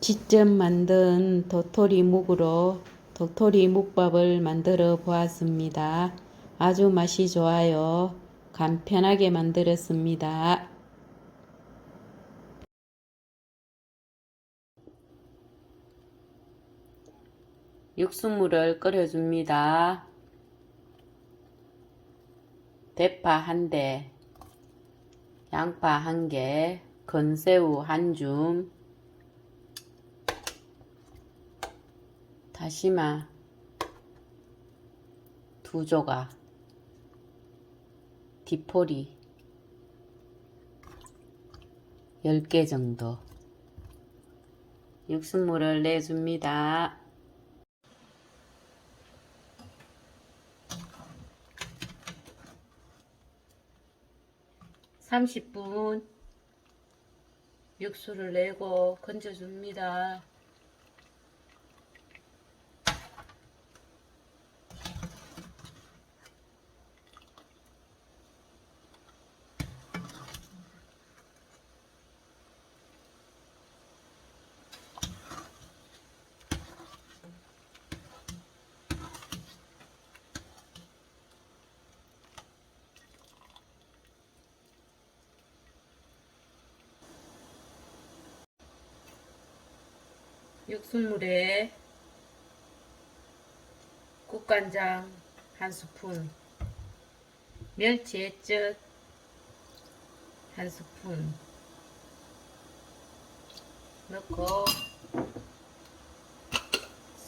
직접 만든 도토리 묵으로 도토리 묵밥을 만들어 보았습니다. 아주 맛이 좋아요. 간편하게 만들었습니다. 육수물을 끓여줍니다. 대파 한 대, 양파 한 개, 건새우 한 줌, 다시마 두 조각, 디포리 10개 정도 육수물을 내줍니다. 삼십 분 육수를 내고 건져줍니다. 육수물에 국간장 한 스푼, 멸치 액젓 한 스푼 넣고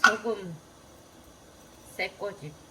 소금, 새꼬집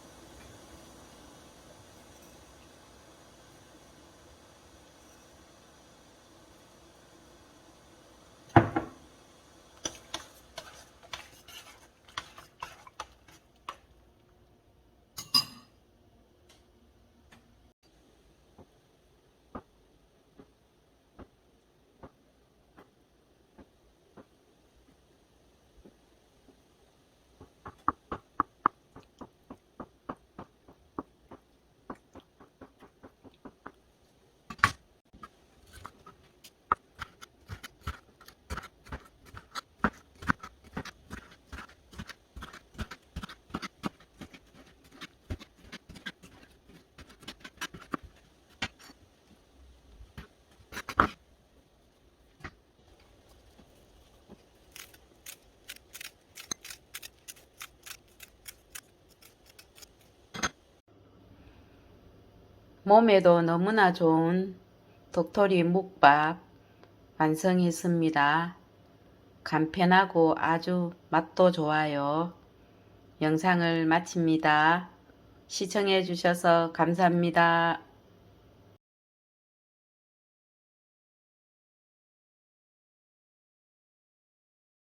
몸에도 너무나 좋은 도토리 묵밥 완성했습니다. 간편하고 아주 맛도 좋아요. 영상을 마칩니다. 시청해 주셔서 감사합니다.